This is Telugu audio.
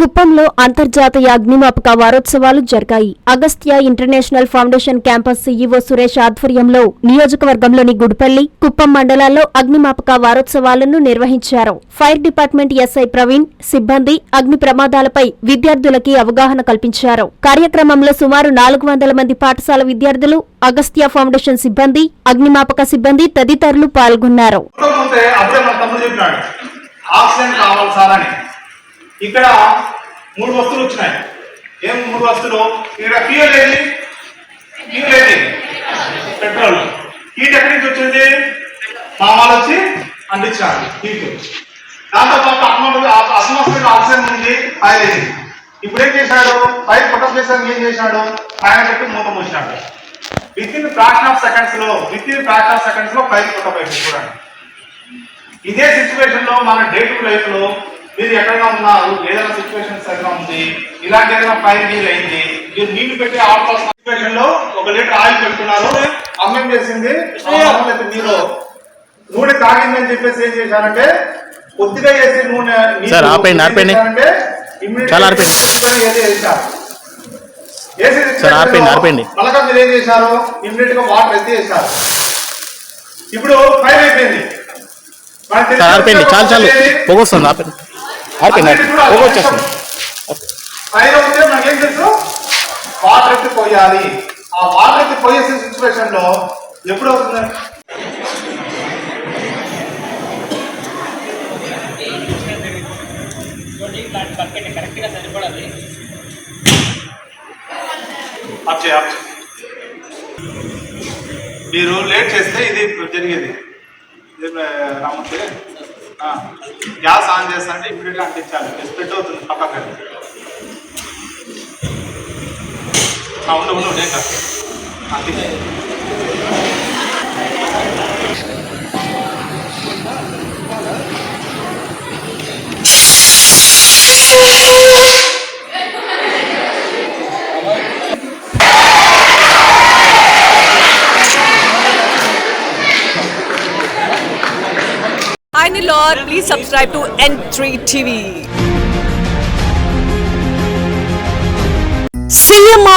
కుప్పంలో అంతర్జాతీయ అగ్నిమాపక వారోత్సవాలు జరిగాయి. Agastya international foundation campus CEO Suresh ఆధ్వర్యంలో నియోజకవర్గంలోని గుడిపల్లి కుప్పం మండలాల్లో అగ్నిమాపక వారోత్సవాలను నిర్వహించారు. ఫైర్ డిపార్ట్మెంట్ ఎస్ఐ ప్రవీణ్ సిబ్బంది అగ్ని ప్రమాదాలపై విద్యార్థులకి అవగాహన కల్పించారు. కార్యక్రమంలో సుమారు నాలుగు వందల మంది పాఠశాల విద్యార్థులు అగస్త్య ఫౌండేషన్ సిబ్బంది అగ్నిమాపక సిబ్బంది తదితరులు పాల్గొన్నారు. ఆక్సిజన్ కావాలి సార్ అని. ఇక్కడ మూడు వస్తువులు వచ్చినాయి. ఏం మూడు వస్తువులు? ఇక్కడ ఫ్యూల్ ఏది? ఫ్యూల్ ఏది? పెట్రోల్ హీట్ ఎక్కడి నుంచి వచ్చింది? మా వచ్చి అందించారు హీట్ దాంతో పాటు అట్మాస్ఫియర్ అట్మాస్ఫియర్ ఆక్సిజన్ ఉంది ఫైర్ ఇప్పుడు ఏం చేశాడు? ఫైర్ ఫోటోగ్రఫీ ఏం చేశాడు? ఆయన పెట్టి మూత మూసినాడు విత్ ఇన్ ఫ్రాక్షన్ ఆఫ్ సెకండ్స్లో విత్ ఇన్ ఫ్రాక్షన్ ఆఫ్ సెకండ్స్లో ఫైర్ ఫోటోగ్రఫీ చూడండి ఇదే సిచ్యువేషన్లో మన డే టు లైఫ్లో మీరు ఎక్కడైనా ఉన్నారు ఏదైనా సిచ్యువేషన్ సరిగా ఉంది ఇలాంటి ఏదైనా ఫైర్ డీల్ అయింది మీరు నీళ్ళు పెట్టి ఆఫ్ సిచ్యువేషన్లో ఒక లీటర్ ఆయిల్ పెట్టుకున్నారు అమ్మేం చేసింది మీరు నూనె తాగిందని చెప్పేసి ఏం చేశారంటే కొద్దిగా వేసి నూనె. చేశారంటే immediate చాలా సార్. మళ్ళా మీరు ఏం చేశారు? ఇమ్మీడియట్గా వాటర్ ఎత్తి వేశారు. ఇప్పుడు ఫైర్ అయిపోయింది. సార్ చాలు చాలు. ఏది? పొగ వస్తుంది ఆపండి వచ్చేస్తుంది. ఫైర్ అవుతే మనకేం తెలుసు? వాటర్ ఎత్తి పోయాలి. ఆ వాటర్ ఎత్తి పోయేసే సిచ్యువేషన్లో ఎప్పుడు అవుతుంది? అచ్చే అచ్చే మీరు లేట్ చేస్తే ఇది జరిగేది. ఆ, గ్యాస్ ఆన్ చేస్తా అంటే ఇమీడియట్గా అంటించాలి. స్ప్రెడ్ అవుతుంది పక్కకి. ఆ, ఉండు ఉండు నేను కాదు find it lot. Please subscribe to N3 TV.